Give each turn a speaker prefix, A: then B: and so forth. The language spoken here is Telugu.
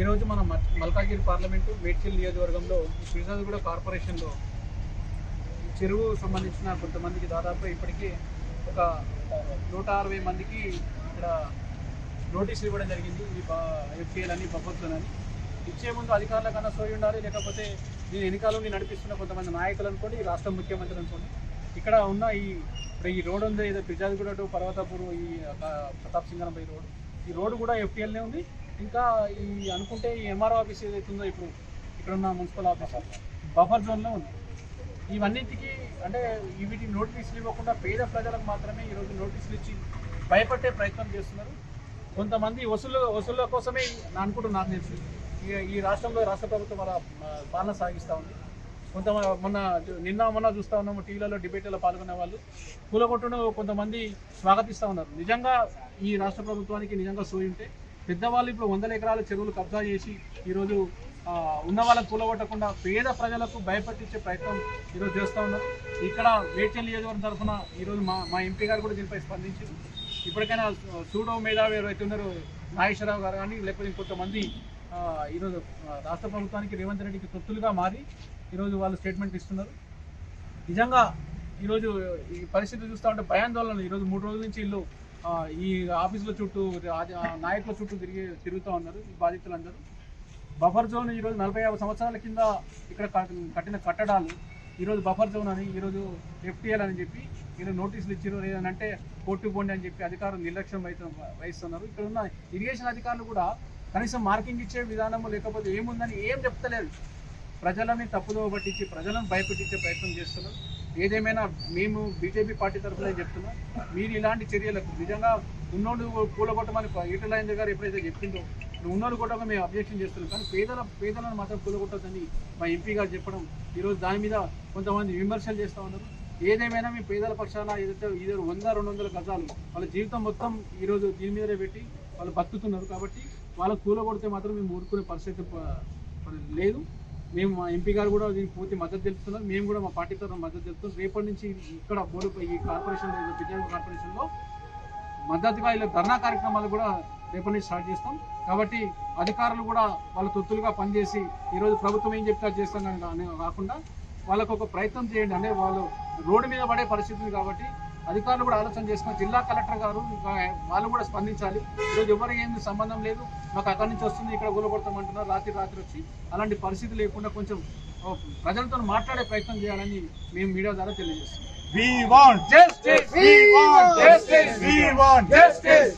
A: ఈరోజు మన మల్కాగిరి పార్లమెంటు మేడ్చల్ నియోజకవర్గంలో శ్రీసాదిగూడ కార్పొరేషన్లో చెరువు సంబంధించిన కొంతమందికి దాదాపు ఇప్పటికీ ఒక నూట అరవై మందికి ఇక్కడ నోటీసులు ఇవ్వడం జరిగింది. ఈ ఎఫ్టీఎల్ బొబ్బత్తులని ఇచ్చే ముందు అధికారుల కన్నా సోయి ఉండాలి లేకపోతే నేను వెనకాల నడిపిస్తున్న కొంతమంది నాయకులు అనుకోండి ఈ రాష్ట్ర ముఖ్యమంత్రి అనుకోండి. ఇక్కడ ఉన్న ఈ ఇప్పుడు ఈ రోడ్ ఉంది ఏదో పిజాదిగూడ టు పర్వతాపూర్ ఈ ప్రతాప్ సింగరంపై రోడ్. ఈ రోడ్డు కూడా ఎఫ్టీఎల్నే ఉంది. ఇంకా ఈ అనుకుంటే ఈ ఎంఆర్ఓ ఆఫీస్ ఏదైతే ఉందో ఇప్పుడు ఇక్కడ ఉన్న మున్సిపల్ ఆఫీస్ బఫర్ జోన్లో ఉంది. ఇవన్నిటికీ అంటే వీటి నోటీసులు ఇవ్వకుండా పేద ప్రజలకు మాత్రమే ఈరోజు నోటీసులు ఇచ్చి భయపట్టే ప్రయత్నం చేస్తున్నారు. కొంతమంది వసూలు వసూళ్ళ కోసమే నా అనుకుంటూ నాకు తెలిసి. ఈ- ఈ రాష్ట్రంలో రాష్ట్ర ప్రభుత్వం అలా పాలన సాగిస్తూ ఉంది. కొంత మొన్న నిన్న మొన్న చూస్తూ ఉన్నాము టీవీలలో డిబేట్లో పాల్గొనే వాళ్ళు. కూలగొట్టును కొంతమంది స్వాగతిస్తూ ఉన్నారు. నిజంగా ఈ రాష్ట్ర ప్రభుత్వానికి నిజంగా సోయి ఉంటే పెద్దవాళ్ళు ఇప్పుడు వందల ఎకరాల చెరువులు కబ్జా చేసి ఈరోజు ఉన్న వాళ్ళకు కూలగొట్టకుండా పేద ప్రజలకు భయపట్టించే ప్రయత్నం ఈరోజు చేస్తూ ఉన్నారు. ఇక్కడ మేడ్చల్ నియోజకవర్గం తరఫున ఈరోజు మా మా ఎంపీ గారు కూడా దీనిపై స్పందించారు. ఇప్పటికైనా సూడో మేధావి ఎవరైతే ఉన్నారో నాగేశ్వరరావు గారు కానీ లేకపోతే ఇంకొంతమంది ఈరోజు రాష్ట్ర ప్రభుత్వానికి రేవంత్ రెడ్డికి తొత్తులుగా మారి ఈరోజు వాళ్ళు స్టేట్మెంట్ ఇస్తున్నారు. నిజంగా ఈరోజు ఈ పరిస్థితి చూస్తూ ఉంటే భయాందోళన ఈరోజు మూడు రోజుల నుంచి వీళ్ళు ఈ ఆఫీసుల చుట్టూ నాయకుల చుట్టూ తిరిగి తిరుగుతూ ఉన్నారు ఈ బాధితులందరూ. బఫర్ జోన్ ఈరోజు నలభై యాభై సంవత్సరాల కింద ఇక్కడ కట్టిన కట్టడాలు ఈరోజు బఫర్ జోన్ అని ఈరోజు ఎఫ్టీఎల్ అని చెప్పి ఈరోజు నోటీసులు ఇచ్చారు లేదంటే కోర్టు పోండి అని చెప్పి అధికారులు నిర్లక్ష్యం వహిత- వహిస్తున్నారు. ఇక్కడ ఉన్న ఇరిగేషన్ అధికారులు కూడా కనీసం మార్కింగ్ ఇచ్చే విధానము లేకపోతే ఏముందని ఏం చెప్తలేదు ప్రజలని తప్పుదో పట్టించి ప్రజలను భయపెట్టించే ప్రయత్నం చేస్తున్నారు. ఏదేమైనా మేము బీజేపీ పార్టీ తరఫున చెప్తున్నాం మీరు ఇలాంటి చర్యలకు నిజంగా ఉన్నోళ్ళు కూలగొట్టమని ఈటలైంద గారు ఎప్పుడైతే చెప్పిందో ఉన్నోళ్ళు కూడా మేము అబ్జెక్షన్ చేస్తున్నాం. కానీ పేదల పేదలను మాత్రం కూలగొట్టద్దని మా ఎంపీ గారు చెప్పడం ఈరోజు దాని మీద కొంతమంది విమర్శలు చేస్తూ ఉన్నారు. ఏదేమైనా మీ పేదల పక్షాన ఏదైతే ఇద్దరు వంద రెండు వందల గజాలు వాళ్ళ జీవితం మొత్తం ఈరోజు దీని మీదనే పెట్టి వాళ్ళు బతుకుతున్నారు కాబట్టి వాళ్ళకు కూలగొడితే మాత్రం మేము ఊరుకునే పరిస్థితి లేదు. మేము మా ఎంపీ గారు కూడా దీనికి పూర్తి మద్దతు తెలుపుతున్నారు. మేము కూడా మా పార్టీ తరఫున మద్దతు తెలుపుతున్నాం. రేపటి నుంచి ఇక్కడ బోర్డు ఈ కార్పొరేషన్ విజయనగరం కార్పొరేషన్లో మద్దతుగా ఇలా ధర్నా కార్యక్రమాలు కూడా రేపటి నుంచి స్టార్ట్ చేస్తాం. కాబట్టి అధికారులు కూడా వాళ్ళ తొత్తులుగా పనిచేసి ఈరోజు ప్రభుత్వం ఏం చెప్తే చేస్తానని చేస్తాం కానీ కాకుండా వాళ్ళకు ఒక ప్రయత్నం చేయండి. అంటే వాళ్ళు రోడ్డు మీద పడే పరిస్థితి కాబట్టి అధికారులు కూడా ఆలోచన చేసుకుని జిల్లా కలెక్టర్ గారు వాళ్ళు కూడా స్పందించాలి ఈరోజు ఎవరికి ఏంది సంబంధం లేదు మాకు అక్కడి నుంచి వస్తుంది ఇక్కడ కూలగొడతామంటున్నారు రాత్రి రాత్రి వచ్చి అలాంటి పరిస్థితి లేకుండా కొంచెం ప్రజలతో మాట్లాడే ప్రయత్నం చేయాలని మేము మీడియా ద్వారా తెలియజేస్తున్నాం
B: We want
A: Justice!
B: We want
A: Justice!
B: We want
A: Justice!